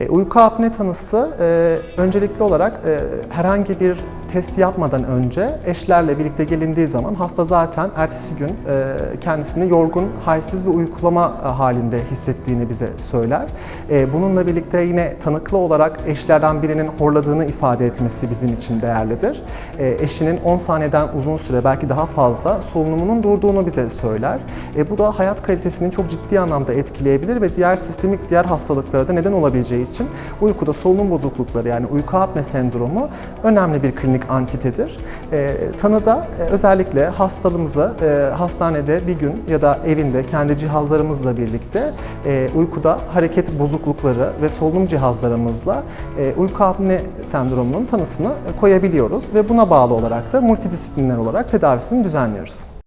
E, uyku apne tanısı e, öncelikli olarak e, herhangi bir test yapmadan önce eşlerle birlikte gelindiği zaman hasta zaten ertesi gün e, kendisini yorgun, halsiz ve uykulama e, halinde hissettiğini bize söyler. E, bununla birlikte yine tanıklı olarak eşlerden birinin horladığını ifade etmesi bizim için değerlidir. Eşinin 10 saniyeden uzun süre belki daha fazla solunumunun durduğunu bize söyler. Bu da hayat kalitesini çok ciddi anlamda etkileyebilir ve diğer sistemik diğer hastalıklara da neden olabileceği için uykuda solunum bozuklukları yani uyku apne sendromu önemli bir klinik antitedir. E, tanıda e, özellikle hastalığımızı e, hastanede bir gün ya da evinde kendi cihazlarımızla birlikte e, uykuda hareket bozuklukları ve solunum cihazlarımızla e, uyku apne sendromunun tanısını e, koyabiliyoruz ve buna bağlı olarak da multidisipliner olarak tedavisini düzenliyoruz.